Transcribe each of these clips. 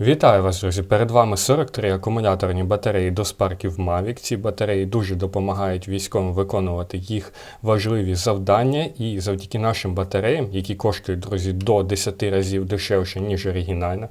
Вітаю вас, друзі! Перед вами 43 акумуляторні батареї до спарків Mavic. Ці батареї дуже допомагають військовим виконувати їх важливі завдання. І завдяки нашим батареям, які коштують, друзі, до 10 разів дешевше, ніж оригінальна.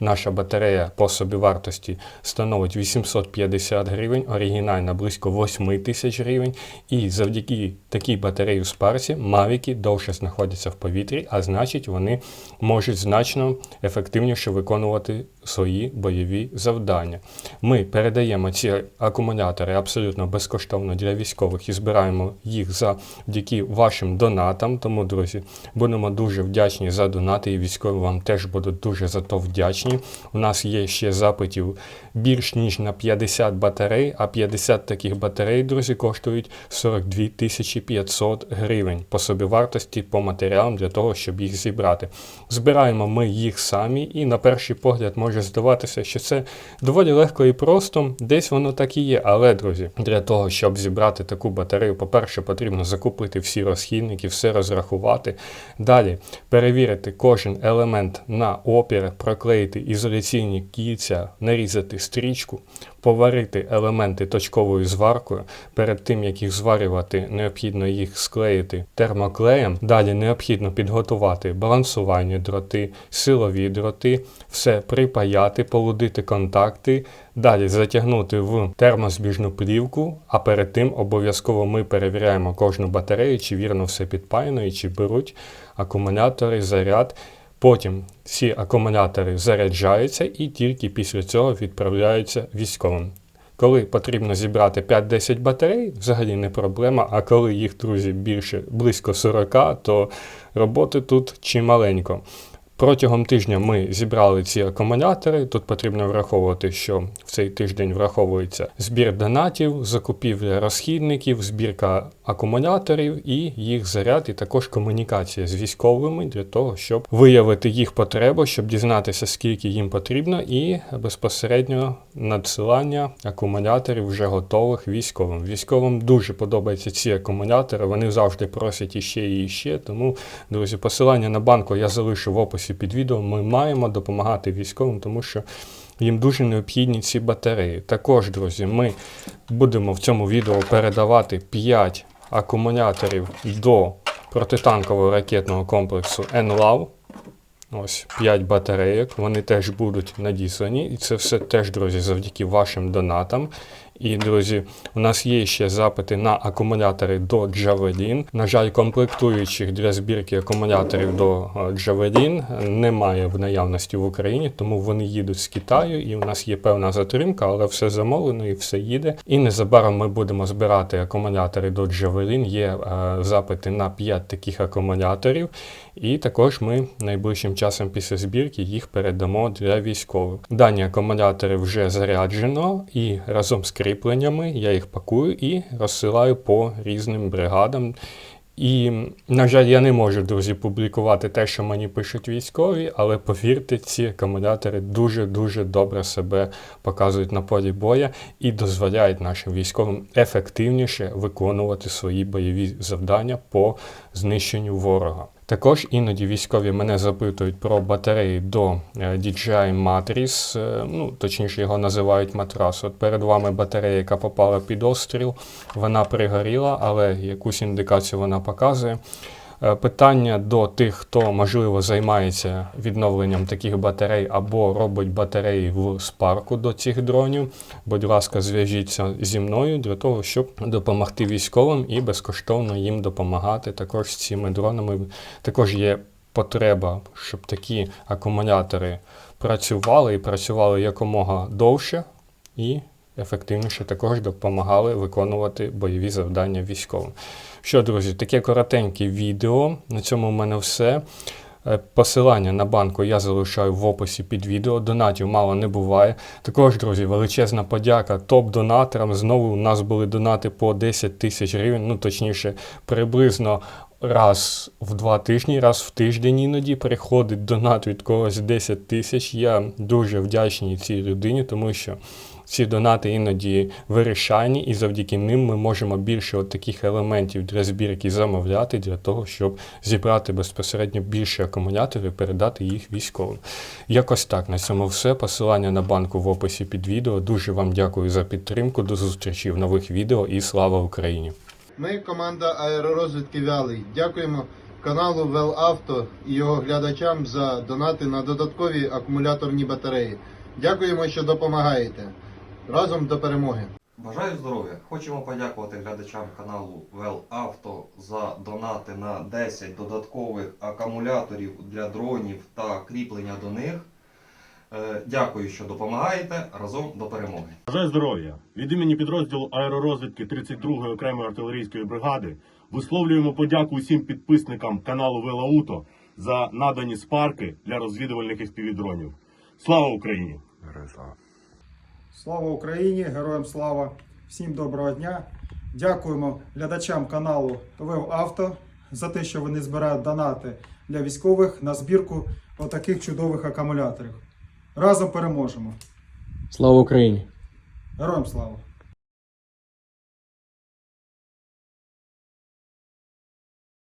Наша батарея по собівартості становить 850 гривень, оригінальна близько 8 тисяч гривень. І завдяки такій батареї в спарці Mavic довше знаходяться в повітрі, а значить, вони можуть значно ефективніше виконувати свої бойові завдання. Ми передаємо ці акумулятори абсолютно безкоштовно для військових і збираємо їх завдяки вашим донатам. Тому, друзі, будемо дуже вдячні за донати, і військові вам теж будуть дуже за то вдячні. У нас є ще запитів більш ніж на 50 батарей, а 50 таких батарей, друзі, коштують 42 тисячі 500 гривень по собівартості, по матеріалам для того, щоб їх зібрати. Збираємо ми їх самі, і на перший погляд може здаватися, що це доволі легко і просто, десь воно так і є. Але, друзі, для того, щоб зібрати таку батарею, по-перше, потрібно закупити всі розхідники, все розрахувати. Далі перевірити кожен елемент на опір, проклеїти ізоляційні кільця, нарізати стрічку, поварити елементи точковою зваркою. Перед тим, як їх зварювати, необхідно їх склеїти термоклеєм. Далі необхідно підготувати балансувальні дроти, силові дроти, все припаяти, полудити контакти, далі затягнути в термозбіжну плівку, а перед тим обов'язково ми перевіряємо кожну батарею, чи вірно все підпаяно і чи беруть акумулятори, заряд. Потім ці акумулятори заряджаються і тільки після цього відправляються військовим. Коли потрібно зібрати 5-10 батарей, взагалі не проблема. А коли їх, друзі, більше близько 40, то роботи тут чималенько. Протягом тижня ми зібрали ці акумулятори. Тут потрібно враховувати, що в цей тиждень враховується збір донатів, закупівля розхідників, збірка акумуляторів і їх заряд, і також комунікація з військовими для того, щоб виявити їх потребу, щоб дізнатися, скільки їм потрібно, і безпосередньо надсилання акумуляторів вже готових військовим. Військовим дуже подобаються ці акумулятори. Вони завжди просять іще і іще. Тому, друзі, посилання на банку я залишу в описі під відео. Ми маємо допомагати військовим, тому що. Їм дуже необхідні ці батареї. Також, друзі, ми будемо в цьому відео передавати 5 акумуляторів до протитанкового ракетного комплексу NLAW. Ось 5 батарейок, вони теж будуть надіслані. І це все теж, друзі, завдяки вашим донатам. І, друзі, у нас є ще запити на акумулятори до Javelin. На жаль, комплектуючих для збірки акумуляторів до е, Javelin немає в наявності в Україні, тому вони їдуть з Китаю, і у нас є певна затримка, але все замовлено і все їде. І незабаром ми будемо збирати акумулятори до Javelin. Є е, запити на 5 таких акумуляторів. І також ми найближчим часом після збірки їх передамо для військових. Дані акумулятори вже заряджено і разом з кріпленнями я їх пакую і розсилаю по різним бригадам. І, на жаль, я не можу, друзі, публікувати те, що мені пишуть військові, але повірте, ці акумулятори дуже-дуже добре себе показують на полі боя і дозволяють нашим військовим ефективніше виконувати свої бойові завдання по знищенню ворога. Також іноді військові мене запитують про батареї до е, DJI Matrix, е, ну точніше його називають матрас. От перед вами батарея, яка попала під остріл, вона пригоріла, але якусь індикацію вона показує. Е, питання до тих, хто можливо займається відновленням таких батарей або робить батареї в спарку до цих дронів. Будь ласка, зв'яжіться зі мною для того, щоб допомогти військовим і безкоштовно їм допомагати. Також з цими дронами також є потреба, щоб такі акумулятори працювали і працювали якомога довше і ефективніше також допомагали виконувати бойові завдання військовим. Що, друзі, таке коротеньке відео. На цьому в мене все. Е, посилання на банку я залишаю в описі під відео. Донатів мало не буває. Також, друзі, величезна подяка топ-донаторам. Знову у нас були донати по 10 тисяч гривень, ну точніше, приблизно раз в два тижні, раз в тиждень іноді приходить донат від когось 10 тисяч. Я дуже вдячний цій людині, тому що ці донати іноді вирішальні, і завдяки ним ми можемо більше от таких елементів для збірки замовляти для того, щоб зібрати безпосередньо більше акумуляторів і передати їх військовим. Якось так. На цьому все. Посилання на банку в описі під відео. Дуже вам дякую за підтримку. До зустрічі в нових відео і слава Україні! Ми команда аеророзвідки Вялий. Дякуємо каналу Велавто і його глядачам за донати на додаткові акумуляторні батареї. Дякуємо, що допомагаєте. Разом до перемоги! Бажаю здоров'я! Хочемо подякувати глядачам каналу Auto за донати на 10 додаткових акумуляторів для дронів та кріплення до них. Е, Дякую, що допомагаєте. Разом до перемоги! Бажаю здоров'я! Від імені підрозділу аеророзвідки 32-ї окремої артилерійської бригади висловлюємо подяку усім підписникам каналу Велауто за надані спарки для розвідувальних і співдронів. Слава Україні! Слава Україні! Героям слава! Всім доброго дня! Дякуємо глядачам каналу Вев Авто за те, що вони збирають донати для військових на збірку отаких чудових акумуляторів. Разом переможемо! Слава Україні! Героям слава!